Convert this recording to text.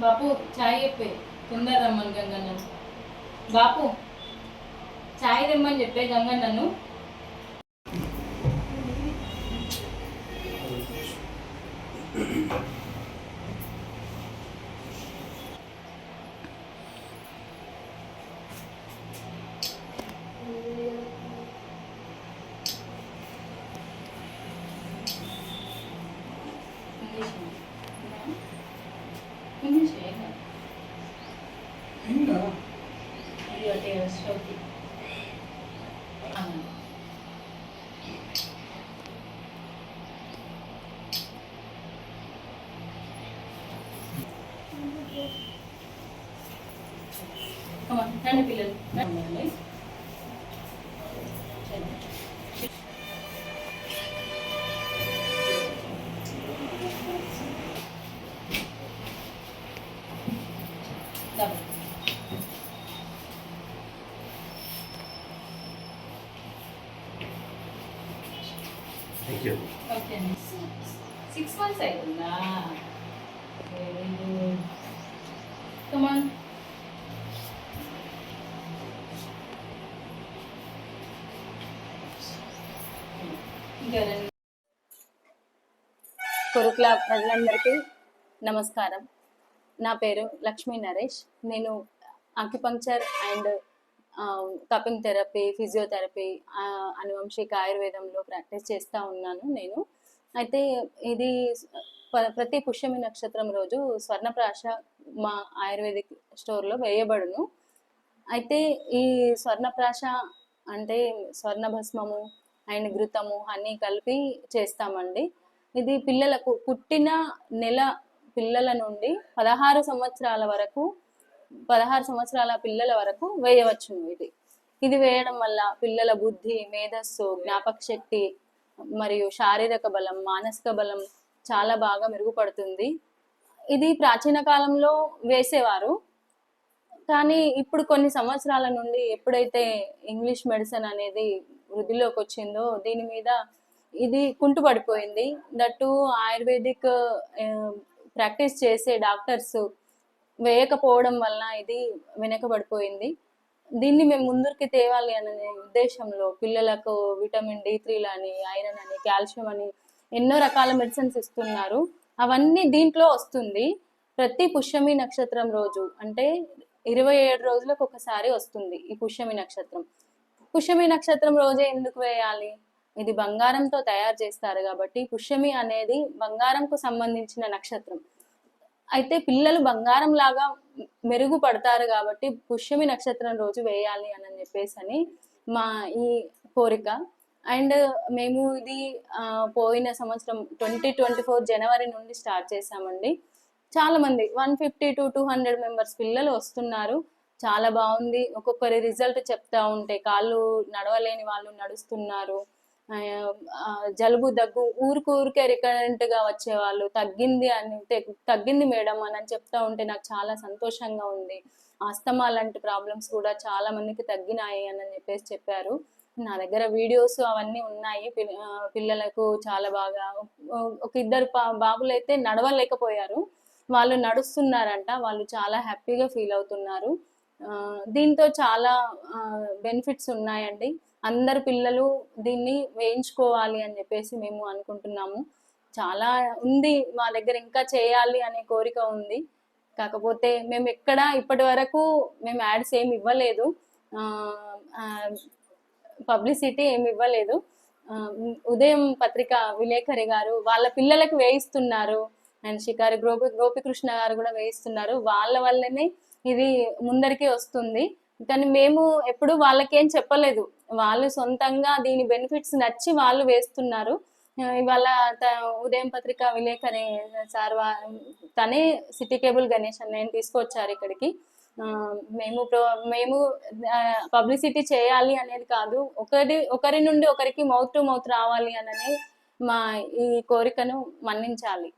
బాపు చాయ్ చెప్పే. తొందర రమ్మను గంగన్న బాపు చాయ్ తెమ్మని చెప్పే గంగన్నను ఇంగ్లీష్ ఇంగ్లీష్ అయ్యో Come on, hand the pillow. Okay six months అవుతుందా వెరీ గుడ్ కమాన్ కురుకుల ప్రజలందరికీ నమస్కారం. నా పేరు లక్ష్మీ నరేష్. నేను acupuncture and cupping therapy physiotherapy అనువంశిక ఆయుర్వేదంలో ప్రాక్టీస్ చేస్తూ ఉన్నాను నేను. అయితే ఇది ప్రతి పుష్యమి నక్షత్రం రోజు స్వర్ణప్రాశ మా ఆయుర్వేదిక్ స్టోర్లో వేయబడును. అయితే ఈ స్వర్ణప్రాశ అంటే స్వర్ణభస్మము అండ్ ఘృతము అన్నీ కలిపి చేస్తామండి. ఇది పిల్లలకు పుట్టిన నెల పిల్లల నుండి పదహారు సంవత్సరాల వరకు పదహారు సంవత్సరాల పిల్లల వరకు వేయవచ్చును ఇది. ఇది వేయడం వల్ల పిల్లల బుద్ధి మేధస్సు జ్ఞాపక శక్తి మరియు శారీరక బలం మానసిక బలం చాలా బాగా మెరుగుపడుతుంది. ఇది ప్రాచీన కాలంలో వేసేవారు. కానీ ఇప్పుడు కొన్ని సంవత్సరాల నుండి ఎప్పుడైతే ఇంగ్లీష్ మెడిసిన్ అనేది వృద్ధిలోకి వచ్చిందో దీని మీద ఇది కుంటుపడిపోయింది. దట్టు ఆయుర్వేదిక్ ప్రాక్టీస్ చేసే డాక్టర్స్ వేయకపోవడం వలన ఇది వెనకబడిపోయింది. దీన్ని మేము ముందుకి తేవాలి అనే ఉద్దేశంలో పిల్లలకు విటమిన్ డి త్రీలు అని ఐరన్ అని కాల్షియం అని ఎన్నో రకాల మెడిసిన్స్ ఇస్తున్నారు. అవన్నీ దీంట్లో వస్తుంది. ప్రతి పుష్యమి నక్షత్రం రోజు అంటే ఇరవై ఏడు రోజులకు ఒకసారి వస్తుంది ఈ పుష్యమి నక్షత్రం. పుష్యమి నక్షత్రం రోజే ఎందుకు వేయాలి? ఇది బంగారంతో తయారు చేస్తారు కాబట్టి పుష్యమి అనేది బంగారంకు సంబంధించిన నక్షత్రం. అయితే పిల్లలు బంగారం లాగా మెరుగుపడతారు కాబట్టి పుష్యమి నక్షత్రం రోజు వేయాలి అని చెప్పేసి అని మా ఈ కోరిక. అండ్ మేము ఇది పోయిన సంవత్సరం ట్వంటీ ట్వంటీ ఫోర్ జనవరి నుండి స్టార్ట్ చేసామండి చాలా మంది one fifty to two hundred members పిల్లలు వస్తున్నారు. చాలా బాగుంది. ఒక్కొక్కరి రిజల్ట్ చెప్తా ఉంటే కాళ్ళు నడవలేని వాళ్ళు నడుస్తున్నారు. జలుబు దగ్గు ఊరికి ఊరికే రికరెంట్గా వచ్చేవాళ్ళు తగ్గింది అని తె- తగ్గింది మేడం అని అని చెప్తా ఉంటే నాకు చాలా సంతోషంగా ఉంది. ఆస్తమా లాంటి ప్రాబ్లమ్స్ కూడా చాలా మందికి తగ్గినాయి అని చెప్పేసి చెప్పారు. నా దగ్గర వీడియోస్ అవన్నీ ఉన్నాయి. పిల్లలకు చాలా బాగా ఒక ఇద్దరు బాబులు అయితే నడవలేకపోయారు. వాళ్ళు నడుస్తున్నారంట వాళ్ళు చాలా హ్యాపీగా ఫీల్ అవుతున్నారు. దీంతో చాలా బెనిఫిట్స్ ఉన్నాయండి. అందరు పిల్లలు దీన్ని వేయించుకోవాలి అని చెప్పేసి మేము అనుకుంటున్నాము. చాలా ఉంది మా దగ్గర ఇంకా చేయాలి అనే కోరిక ఉంది. కాకపోతే మేము ఎక్కడ ఇప్పటి వరకు మేము యాడ్స్ ఏమి ఇవ్వలేదు. పబ్లిసిటీ ఏమి ఇవ్వలేదు. ఉదయం పత్రిక విలేకరి గారు వాళ్ళ పిల్లలకు వేయిస్తున్నారు. అండ్ షికారి గోపి గోపికృష్ణ గారు కూడా వేయిస్తున్నారు. వాళ్ళ వల్లనే ఇది ముందరికి వస్తుంది. కానీ మేము ఎప్పుడు వాళ్ళకేం చెప్పలేదు. వాళ్ళు సొంతంగా దీని బెనిఫిట్స్ నచ్చి వాళ్ళు వేస్తున్నారు. ఇవాళ త- ఉదయం పత్రిక విలేకరి సార్ వా- తనే సిటీ కేబుల్ గణేష్ అన్నయ్యని తీసుకొచ్చారు ఇక్కడికి. మేము ప్రో- మేము పబ్లిసిటీ చేయాలి అనేది కాదు. ఒకరి ఒకరి నుండి ఒకరికి మౌత్ టు మౌత్ రావాలి అనని మా ఈ కోరికను మన్నించాలి.